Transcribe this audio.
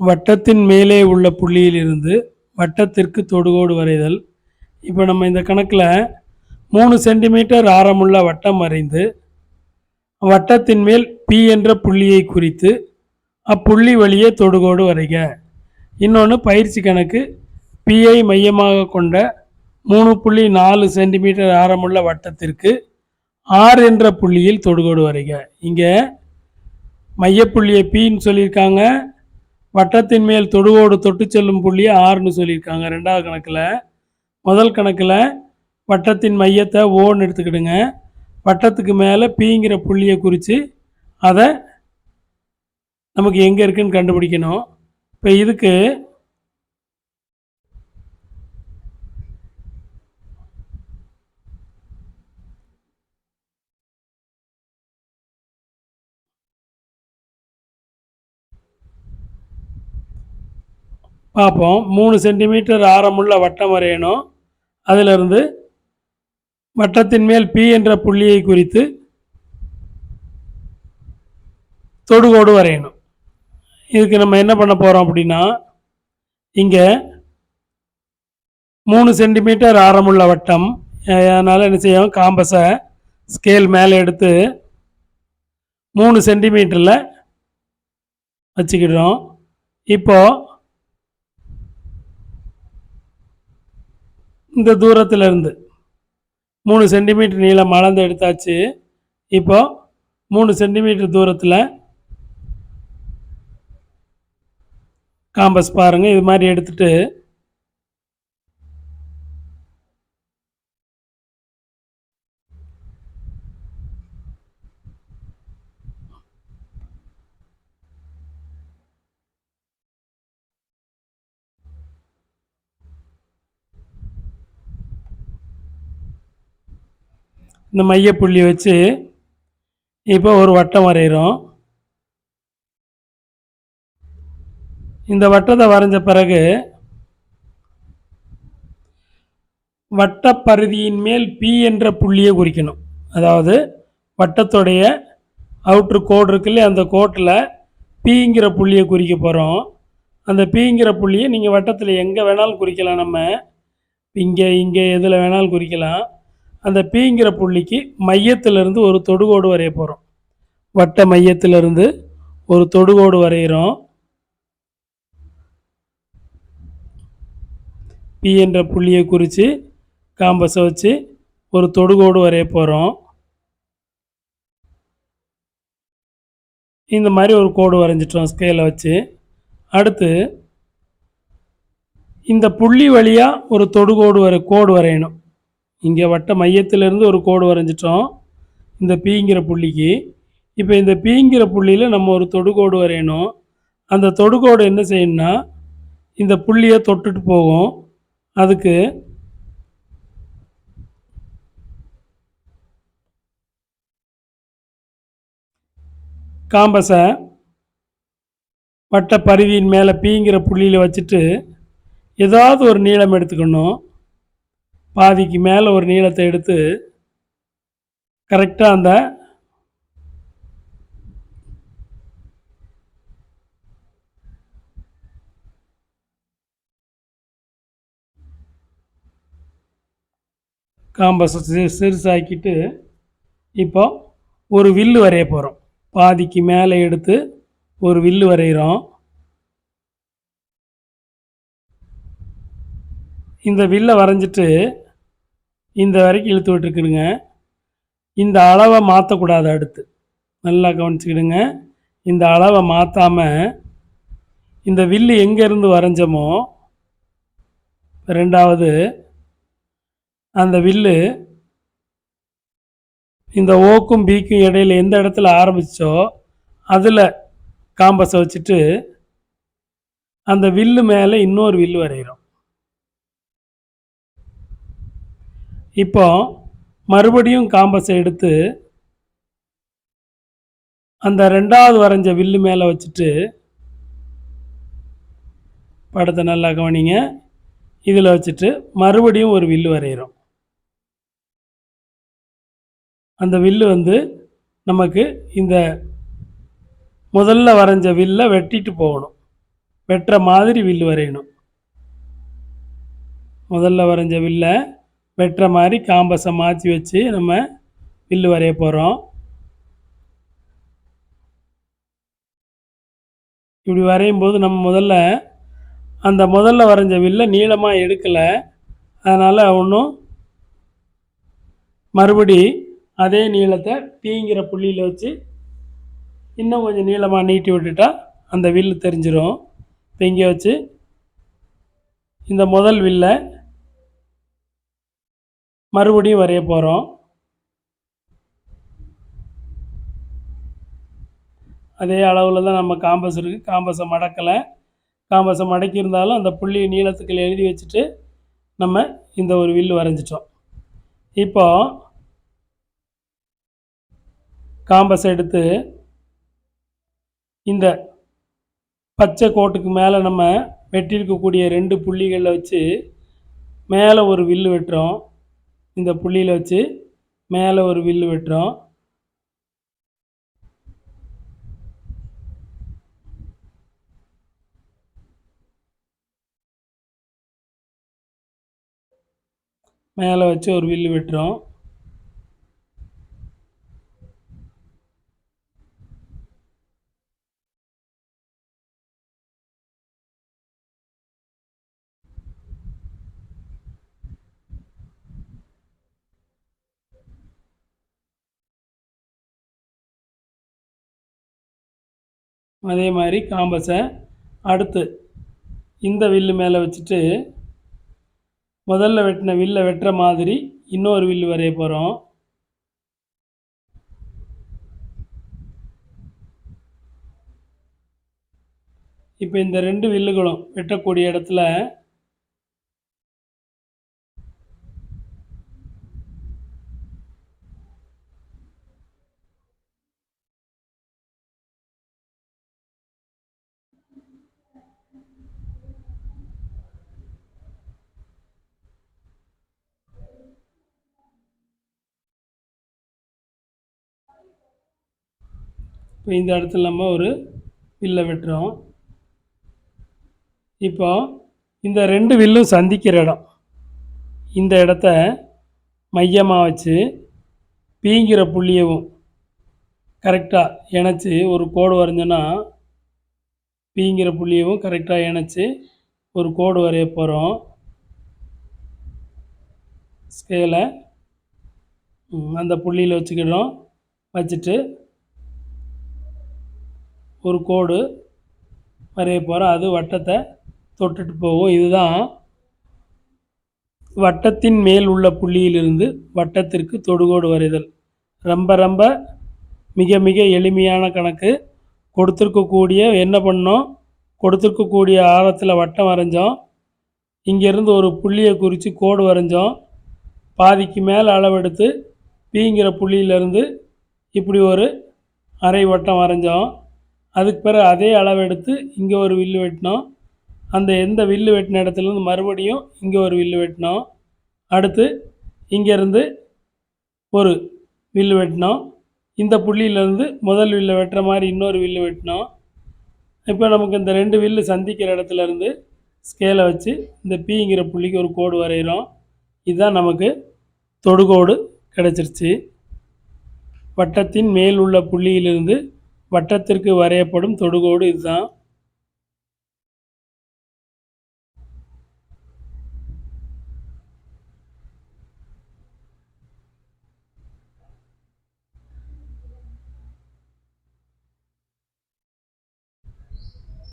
வட்டத்தின் மேலே உள்ள புள்ளியிலிருந்து வட்டத்திற்கு தொடுகோடு வரைதல். இப்போ நம்ம இந்த கணக்கில் மூணு சென்டிமீட்டர் ஆரமுள்ள வட்டம் வரைந்து வட்டத்தின் மேல் பி என்ற புள்ளியை குறித்து அப்புள்ளி வழியே தொடுகோடு வரைக. இன்னொன்று பயிற்சி கணக்கு பிஐ மையமாக கொண்ட மூணு புள்ளி நாலு சென்டிமீட்டர் ஆரமுள்ள வட்டத்திற்கு ஆர் என்ற புள்ளியில் தொடுகோடு வரைக. இங்கே மையப்புள்ளியை பின்னு சொல்லியிருக்காங்க. வட்டத்தின் மேல் தொடுவோடு தொட்டு செல்லும் புள்ளியை ஆறுன்னு சொல்லியிருக்காங்க ரெண்டாவது கணக்கில். முதல் கணக்கில் வட்டத்தின் மையத்தை ஓன்னு எடுத்துக்கிடுங்க. வட்டத்துக்கு மேலே பீங்கிற புள்ளியை குறித்து அதை நமக்கு எங்கே இருக்குன்னு கண்டுபிடிக்கணும். இப்போ இதுக்கு பார்ப்போம். மூணு சென்டிமீட்டர் ஆரமுள்ள வட்டம் வரையணும். அதிலிருந்து வட்டத்தின் மேல் பி என்ற புள்ளியை குறித்து தொடுகோடு வரையணும். இதுக்கு நம்ம என்ன பண்ண போகிறோம் அப்படின்னா இங்கே மூணு சென்டிமீட்டர் ஆரமுள்ள வட்டம் அதனால் என்ன செய்யும் காம்பஸை ஸ்கேல் மேலே எடுத்து மூணு சென்டிமீட்டரில் வச்சுக்கிடுறோம். இப்போது இந்த தூரத்தில் இருந்து மூணு சென்டிமீட்டர் நீளம் அளந்து எடுத்தாச்சு. இப்போ மூணு சென்டிமீட்டர் தூரத்தில் காம்பஸ் பாருங்கள் இது மாதிரி எடுத்துகிட்டு இந்த மையப்புள்ளி வச்சு இப்போ ஒரு வட்டம் வரைகிறோம் இந்த வட்டத்தை வரைஞ்ச பிறகு வட்டப்பருதியின் மேல் பி என்ற புள்ளியை குறிக்கணும். அதாவது வட்டத்துடைய அவுட்ரு கோடு இருக்குல்ல அந்த கோட்டில் பிங்கிற புள்ளியை குறிக்க போகிறோம் அந்த பிங்கிற புள்ளியை நீங்கள் வட்டத்தில் எங்கே வேணாலும் குறிக்கலாம் நம்ம. இங்கே இங்கே எதில் வேணாலும் குறிக்கலாம். அந்த பிங்கிற புள்ளிக்கு மையத்திலிருந்து ஒரு தொடுகோடு வரைய போகிறோம் வட்ட மையத்திலிருந்து ஒரு தொடுகோடு வரைகிறோம். பி என்ற புள்ளியை குறித்து காம்பஸை வச்சு ஒரு தொடுகோடு வரைய போகிறோம் இந்த மாதிரி ஒரு கோடு வரைஞ்சிட்டோம் ஸ்கேலை வச்சு. அடுத்து இந்த புள்ளி வழியாக ஒரு தொடுகோடு வரை கோடு வரையணும். இங்கே வட்ட மையத்திலேருந்து ஒரு கோடு வரைஞ்சிட்டோம். இந்த பீங்கிற புள்ளிக்கு. இப்போ இந்த பீங்கிற புள்ளியில் நம்ம ஒரு தொடுகோடு வரையணும். அந்த தொடுகோடு என்ன செய்யணும்னா இந்த புள்ளியை தொட்டுட்டு போகும். அதுக்கு காம்பஸை வட்ட பருவியின் மேலே பீங்கிற புள்ளியில் வச்சுட்டு ஏதாவது ஒரு நீளம் எடுத்துக்கணும். பாதிக்கு மேலே ஒரு நீளத்தை எடுத்து கரெக்டாக அந்த காம்பஸை சிறுசாக்கிட்டு இப்போ ஒரு வில்லு வரைய போகிறோம் பாதிக்கு மேலே எடுத்து ஒரு வில்லு வரைகிறோம் இந்த வில்லை வரைஞ்சிட்டு இந்த வரைக்கும் இழுத்து விட்டுருக்குடுங்க இந்த அளவை மாற்றக்கூடாது அடுத்து. நல்லா கவனிச்சுக்கிடுங்க. இந்த அளவை மாற்றாமல் இந்த வில்லு எங்கேருந்து வரைஞ்சோமோ ரெண்டாவது அந்த வில்லு இந்த ஓக்கும் பீக்கும் இடையில எந்த இடத்துல ஆரம்பிச்சோ அதில் காம்பஸை வச்சுட்டு அந்த வில்லு மேலே இன்னொரு வில்லு வரைகிறோம் இப்போ மறுபடியும் காம்பஸை எடுத்து அந்த ரெண்டாவது வரைஞ்ச வில்லு மேலே வச்சுட்டு படத்தை நல்லா கவனிங்க. இதில் வச்சுட்டு மறுபடியும் ஒரு வில்லு வரைகிறோம் அந்த வில்லு வந்து நமக்கு இந்த முதல்ல வரைஞ்ச வில்லை வெட்டிட்டு போகணும். வெட்டுற மாதிரி வில்லு வரையணும். முதல்ல வரைஞ்ச வில்லை வெட்டுற மாதிரி காம்பஸை மாற்றி வச்சு நம்ம வில்லு வரைய போகிறோம் இப்படி வரையும் போது நம்ம முதல்ல அந்த முதல்ல வரைஞ்ச வில்லை நீளமாக எடுக்கலை. அதனால் ஒன்றும் மறுபடி அதே நீளத்தை பீங்கிற புள்ளியில் வச்சு இன்னும் கொஞ்சம் நீளமாக நீட்டி விட்டுட்டா அந்த வில்லு தெரிஞ்சிடும் இப்போ இங்கே வச்சு இந்த முதல் வில்லை மறுபடியும் வரைய போகிறோம் அதே அளவில் தான் நம்ம காம்பஸ் இருக்குது காம்பஸை மடக்கலை. காம்பஸை மடக்கியிருந்தாலும் அந்த புள்ளி நீளத்துக்கள் எழுதி வச்சுட்டு நம்ம இந்த ஒரு வில்லு வரைஞ்சிட்டோம். இப்போ காம்பஸ் எடுத்து இந்த பச்சை கோட்டுக்கு மேலே நம்ம வெட்டியிருக்கக்கூடிய ரெண்டு புள்ளிகளில் வச்சு மேலே ஒரு வில்லு வெட்டுறோம். இந்த புள்ளியில் வச்சு மேலே ஒரு வில்லு வெட்டுறோம். மேலே வச்சு ஒரு வில்லு வெட்டுறோம். அதே மாதிரி காம்பஸை அடுத்து இந்த வில்லு மேலே வச்சுட்டு முதல்ல வெட்டின வில்லை வெட்டுற மாதிரி இன்னொரு வில்லு வரைய போகிறோம். இப்போ இந்த ரெண்டு வில்லுகளும் வெட்டக்கூடிய இடத்துல இப்போ இந்த இடத்துல நம்ம ஒரு வில்லை வெட்டுறோம். இப்போ இந்த ரெண்டு வில்லும் சந்திக்கிற இடம். இந்த இடத்த மையமாக வச்சு பீங்கிற புள்ளியவும் கரெக்டாக இணைச்சி ஒரு கோடு வரைஞ்சோன்னா பீங்கிற புள்ளியவும் கரெக்டாக இணைச்சி ஒரு கோடு வரைய போகிறோம் ஸ்கேலை அந்த புள்ளியில் வச்சுக்கிடுறோம். வச்சுட்டு ஒரு கோடு வரைய போகிறோம் அது வட்டத்தை தொட்டுட்டு போகும் இதுதான் வட்டத்தின் மேல் உள்ள புள்ளியிலிருந்து வட்டத்திற்கு தொடுகோடு வரைதல். ரொம்ப ரொம்ப மிக மிக எளிமையான கணக்கு. கொடுத்துருக்கக்கூடிய என்ன பண்ணோம்? கொடுத்துருக்கக்கூடிய ஆழத்தில் வட்டம் வரைஞ்சோம். இங்கேருந்து ஒரு புள்ளியை குறித்து கோடு வரைஞ்சோம். பாதிக்கு மேலே அளவெடுத்து பீங்கிற புள்ளியிலேருந்து இப்படி ஒரு அரை வட்டம் வரைஞ்சோம். அதுக்கு பிறகு அதே அளவெடுத்து இங்கே ஒரு வில்லு வெட்டினோம். அந்த எந்த வில்லு வெட்டின இடத்துலேருந்து மறுபடியும் இங்கே ஒரு வில்லு வெட்டினோம். அடுத்து இங்கேருந்து ஒரு வில்லு வெட்டினோம். இந்த புள்ளியிலேருந்து முதல் வில்லை வெட்டுற மாதிரி இன்னொரு வில்லு வெட்டினோம். இப்போ நமக்கு இந்த ரெண்டு வில்லு சந்திக்கிற இடத்துலேருந்து ஸ்கேலை வச்சு இந்த பிங்கிற புள்ளிக்கு ஒரு கோடு வரைகிறோம் இதுதான் நமக்கு தொடுகோடு கிடச்சிருச்சு. வட்டத்தின் மேல் உள்ள புள்ளியிலிருந்து வட்டத்திற்கு வரையப்படும் தொடுகோடு இதுதான்.